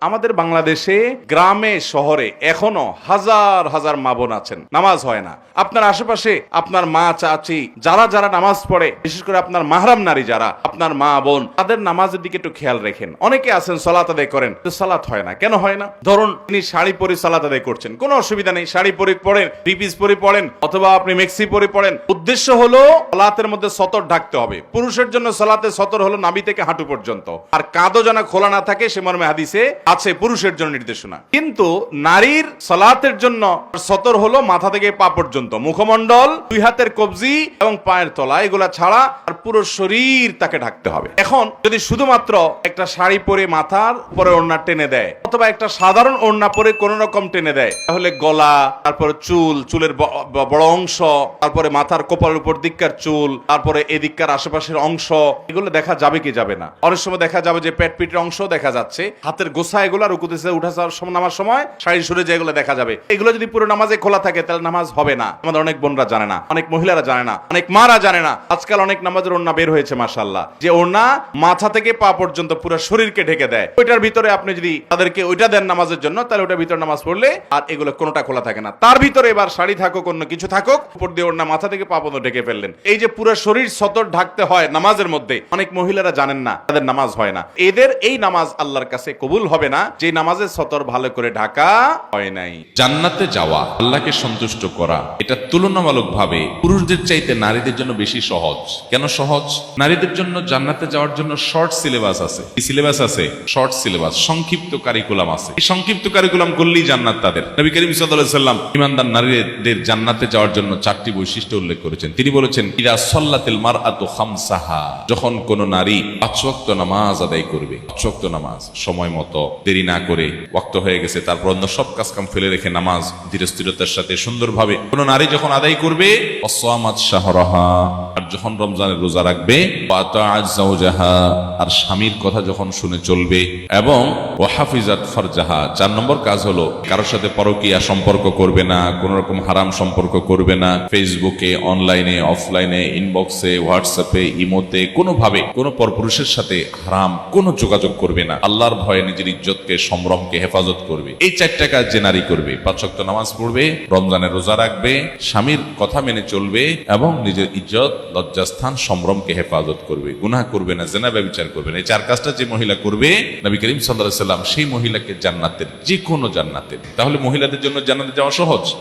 আমাদের বাংলাদেশে গ্রামে, শহরে এখনও হাজার হাজার মা বোন আছেন। নামাজ হয় না। আপনার আশেপাশে আপনার মা, চাচি, যারা যারা নামাজ পড়ে, বিশেষ করে আপনার মাহরাম নারী যারা, আপনার মা বোন, তাদের নামাজের দিকে একটু খেয়াল রাখেন। অনেকে আছেন সলাত আদায় করেন সালাত হয় না। কেন হয় না? ধরুন, তিনি শাড়ি পরে সালাত আদায় করছেন। কোনো অসুবিধা নেই। শাড়ি পরে পড়েন রিপিস পরে পড়েন, অথবা আপনি মেক্সি পরে পড়েন। উদ্দেশ্য হলো, সলাতের মধ্যে সতর ঢাকতে হবে। পুরুষের জন্য সলাতে সতর হলো নাভি থেকে হাঁটু পর্যন্ত। আর কাঁদো যেন খোলা না থাকে, সে মর্মে হাদিসে আছে পুরুষের জন্য নির্দেশনা। কিন্তু নারীর সলাতের জন্য সতর হলো মাথা থেকে পা পর্যন্ত। মুখমণ্ডল, দুই হাতের কবজি এবং পায়ের তলা, এগুলা ছাড়া আর পুরো শরীর তাকে ঢাকতে হবে। এখন যদি শুধুমাত্র একটা শাড়ি পরে মাথার উপরে ওড়না টেনে দেয়, অথবা একটা সাধারণ ওড়না পরে কোন রকম টেনে দেয়, তাহলে গলা, তারপরে চুল, চুলের বড় অংশ, তারপরে মাথার কোপালের উপর দিককার চুল, তারপরে এদিককার আশেপাশের অংশ, এগুলো দেখা যাবে কি যাবে না? অনেক সময় দেখা যাবে যে পেট পিটের অংশ দেখা যাচ্ছে, হাতের গোসা এগুলো উঠা যাওয়ার সময় নামার সময় শাড়ি সরে যায় এগুলো দেখা যাবে। এগুলো যদি পুরো নামাজে খোলা থাকে, তাহলে নামাজ হবে না। আমাদের অনেক বোনরা জানে না, অনেক মহিলারা জানে না, অনেক মারা জানে না। আজকাল অনেক নামাজের ওড়না বের হয়েছে মাসাল্লাহ যে ওড়না মাথা থেকে পা পর্যন্ত পুরো শরীরকে ঢেকে দেয়। ওইটার ভিতরে আপনি যদি তাদেরকে ওইটা দেন নামাজের জন্য, তাহলে ভিতরে নামাজ পড়লে আর এগুলো কোনোটা খোলা থাকে না। তার ভিতরে এবার শাড়ি থাকুক, অন্য কিছু থাকুক, উপর দিয়ে ওড়না মাথা থেকে পা পর্যন্ত ঢেকে ফেললেন। এই যে পুরো শরীর সতর ঢাকতে হয় নামাজের মধ্যে, অনেক মহিলারা জানেন না, তাদের নামাজ হয় না। এদের এই নামাজ আল্লাহর কাছে কবুল হবে না, যে নামাজের সতর ভালো করে ঢাকা হয় নাই। জান্নাতে যাওয়া, আল্লাহকে সন্তুষ্ট করা, এটা তুলনামূলকভাবে পুরুষদের চাইতে নারীদের জন্য বেশি সহজ। কেন সহজ? নারীদের জন্য জান্নাতে যাওয়ার জন্য শর্ট সিলেবাস আছে। কি সিলেবাস আছে? শর্ট সিলেবাস সংক্ষিপ্ত কারিকুলাম আছে। এই সংক্ষিপ্ত কারিকুলাম করলেই জান্নাত তাদের। নবী করিম সাল্লাল্লাহু সাল্লাম ইমানদার নারীদের জান্নাতে যাওয়ার জন্য চারটি বৈশিষ্ট্য উল্লেখ করেছেন। তিনি বলেছেন ইরা সল্লাতিল মার আতু খামসাহা যখন কোন নারী পাঁচ ওয়াক্ত নামাজ আদায় করবে, পাঁচ ওয়াক্ত নামাজ, সময় মতো দেরি না করে ওয়াক্ত হয়ে গেছে। তারপর অন্য সব কাজ কাম ফেলে রেখে নামাজ ধীরে স্থিরতার সাথে সুন্দরভাবে কোন নারী যখন আদায় করবে আর যখন রমজানের রোজা রাখবে আর স্বামীর কথা যখন শুনে চলবে এবং ওয়াহাফিজাত ফরজাহা, চার নম্বর কাজ হলো কারোর সাথে পরকীয়া সম্পর্ক করবে না, কোন রকম হারাম সম্পর্ক করবে না, ফেসবুকে, অনলাইনে, অফলাইনে, ইনবক্সে, হোয়াটসঅ্যাপে, ইমোতে, কোনোভাবে কোনো পরপুরুষের সাথে হারাম কোনো যোগাযোগ করবে না। আল্লাহর ভয়ে নিজের ইজ্জতকে সম্ভ্রমকে হেফাজত করবে। এই চারটা কাজ যে নারী করবে পাঁচক্ত নামাজ পড়বে রমজানের রোজা রাখবে, স্বামীর কথা মেনে চলবে এবং নিজের ইজ্জত, লজ্জাস্থান, সম্ভ্রমকে হেফাজত করবে। গুনাহ করবে না, জেনা ব্যবচার করবে না। এই চার কাজটা যে মহিলা করবে, নবী করিম সাল্লাহ সাল্লাম সেই মহিলাকে জান্নাতের যে কোনো জান্নাতের। তাহলে মহিলাদের জন্য জান্নাতে যাওয়া সহজ?